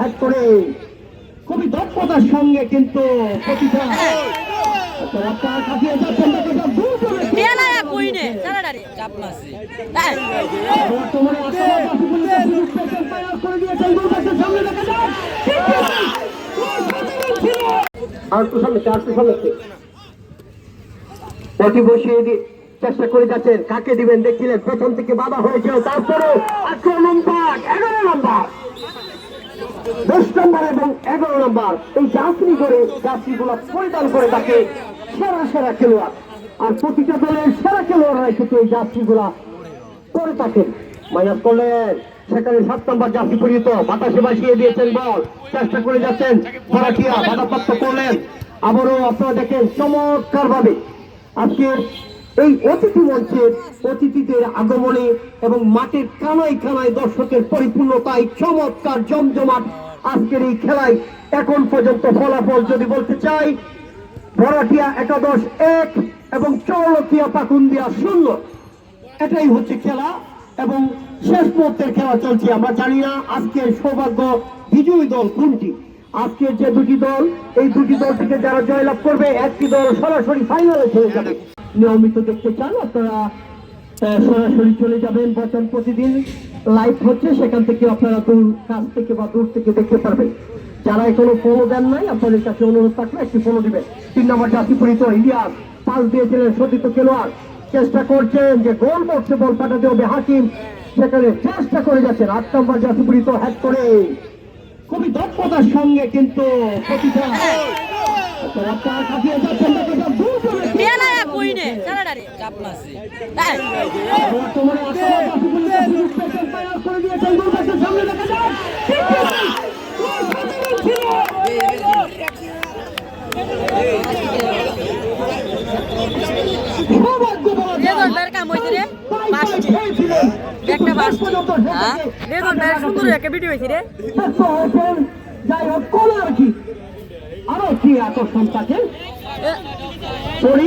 Hack করে খুবই দক্ষতার সঙ্গে কিন্তু প্রতিটা চেষ্টা করে যাচ্ছেন। কাকে দিবেন দেখছিলেন প্রথম থেকে বাধা হয়েছিল তারপরে আক্রমণ পাক। এগারো নম্বর। দশ নম্বর এবং এগারো নম্বর, এই যাত্রী করে যাত্রীগুলো পরিধান করে তাকে সেরা সেরা খেলোয়াড়। আর প্রতিটা দলের সেরা খেলোয়াড়রা কিন্তু এই যাত্রীগুলা করে থাকেন মাইনাস করলেন সেখানে সাত নম্বর যাত্রী পরিচিত বাতাসে বাসিয়ে দিয়েছেন বল, চেষ্টা করে যাচ্ছেন ফরাটিয়া বাধাপ্রাপ্ত করলেন। আবারও আপনারা দেখেন চমৎকার ভাবে আজকের এই অতিথি মঞ্চের অতিথিদের আগমনে এবং মাঠের কানায় কানায় দর্শকের পরিপূর্ণতায় চমৎকার জমজমাট আজকের এই খেলায় এখন পর্যন্ত ফলাফল যদি বলতে চাই ভরাটিয়া একাদশ এক এবং চৌলতিয়া পাকুন্দিয়া শূন্য। এটাই হচ্ছে খেলা এবং শেষ মুহূর্তের খেলা চলছে। আমরা জানি না আজকের সৌভাগ্য বিজয়ী দল কোনটি। আজকের যে দুটি দল, এই দুটি দল থেকে যারা জয়লাভ করবে, একটি দল সরাসরি ফাইনালে চলে যাবে। নিয়মিত দেখতে চান আপনারা সরাসরি চলে যাবেন বচন প্রতিদিন। লাইভ হচ্ছে সেখান থেকে আপনারা দূর কাছ থেকে বা দূর থেকে দেখতে পারবেন। যারা এখনও ফলো দেন নাই আপনাদের কাছে অনুরোধ থাকলে একটি ফলো দিবেন। তিন নম্বর জাতি পরিত ইলিয়াস পাস দিয়েছিলেন সতীর্থ খেলোয়াড়। চেষ্টা করছেন যে গোল বক্সে বল পাঠাতে হবে হাকিম। সেখানে চেষ্টা করে যাচ্ছেন। আট নম্বর জাতি পরিত হ্যাক করে। খুবই দক্ষতার সঙ্গে কিন্তু প্রতিটা রাস্তা কাটিয়ে যাচ্ছেন যায়। রেজন বের কাম হইছে রে। একটা বাস হ্যাঁ? সেটাকে সুন্দর একটা ভিডিও হইছে রে। যাই হোক কোন আর কি? আরও কি আকর্ষণ থাকে ফ্রি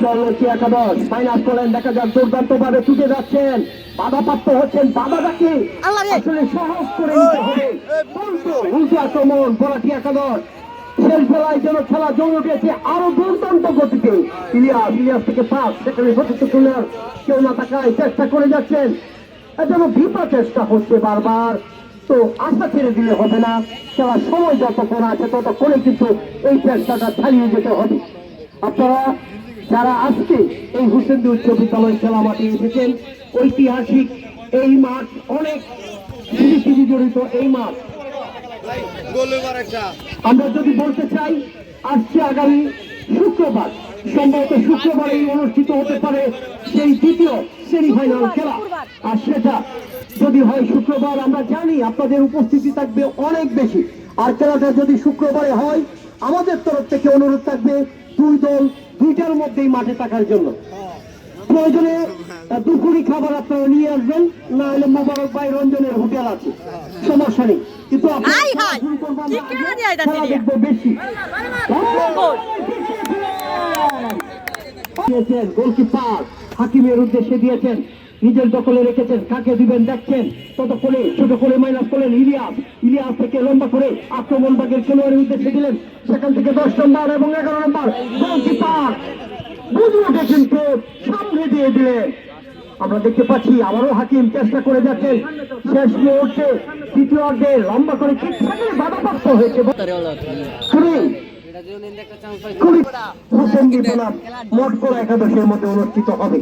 চলছে একাদশ। মাইনাস করেন দেখা যাক দুর্দান্ত ভাবে ছুটে যাচ্ছেন। বাধাপ্রাপ্ত হচ্ছেন বাধাটাকে আসলে সহজ করে নিতে হবে। উল্টো উল্টো আক্রমণ পরাটি একাদশ। শেষ বেলায় যেন খেলা জমে উঠেছে আরও দুর্দান্ত গতিতে। ইলিয়াস ইলিয়াস থেকে পাস সেখানে সতীর্থ কুলার কেউ না তাকায় চেষ্টা করে যাচ্ছেন। যেন বিপা চেষ্টা হচ্ছে বারবার। তো আশা ছেড়ে দিলে হবে না। খেলার সময় যতক্ষণ আছে ততক্ষণে কিন্তু এই চেষ্টাটা চালিয়ে যেতে হবে। আপনারা যারা আজকে এই হুসেন্দি উচ্চ বিদ্যালয় খেলা মাঠে এসেছেন, ঐতিহাসিক এই মাঠ, অনেক স্মৃতি জড়িত এই মাঠ। আমরা যদি বলতে চাই আসছে আগামী শুক্রবার, সম্ভবত শুক্রবার অনুষ্ঠিত হতে পারে সেই দ্বিতীয় সেমিফাইনাল খেলা। আর সেটা যদি হয় শুক্রবার, আমরা জানি আপনাদের উপস্থিতি থাকবে অনেক বেশি। আর খেলাটা যদি শুক্রবারে হয়, আমাদের তরফ থেকে অনুরোধ থাকবে দুই দল দুইটার মধ্যেই মাঠে থাকার জন্য। প্রয়োজনে দুপুরি খাবার আপনারা নিয়ে আসবেন না হলে মোবারক ভাই রঞ্জনের হোটেল আছে। সমস্যা নেই। কিন্তু বেশি। দিয়েছেন গোলকিপার হাকিমের উদ্দেশ্যে দিয়েছেন। নিজের দখলে রেখেছেন, কাকে দিবেন দেখছেন? ততক্ষণে ছোট করে মাইনাস করলেন ইলিয়াস। ইলিয়াস থেকে লম্বা করে আক্রমণ বাগের খেলোয়াড়ের উদ্দেশ্যে দিলেন। সেখান থেকে দশ নম্বর এবং এগারো নম্বর গোলকিপার বুঝুকে কিন্তু সামনে দিয়ে দিলেন। আমরা দেখতে পাচ্ছি, আবারও হাকিম চেষ্টা করে যাচ্ছেন শেষ মুহূর্তে তৃতীয় অর্ধে লম্বা করে ঠিক সেখানে বাধাপ্রাপ্ত হয়েছে। মোট করা একাদশের মধ্যে অনুষ্ঠিত হবে।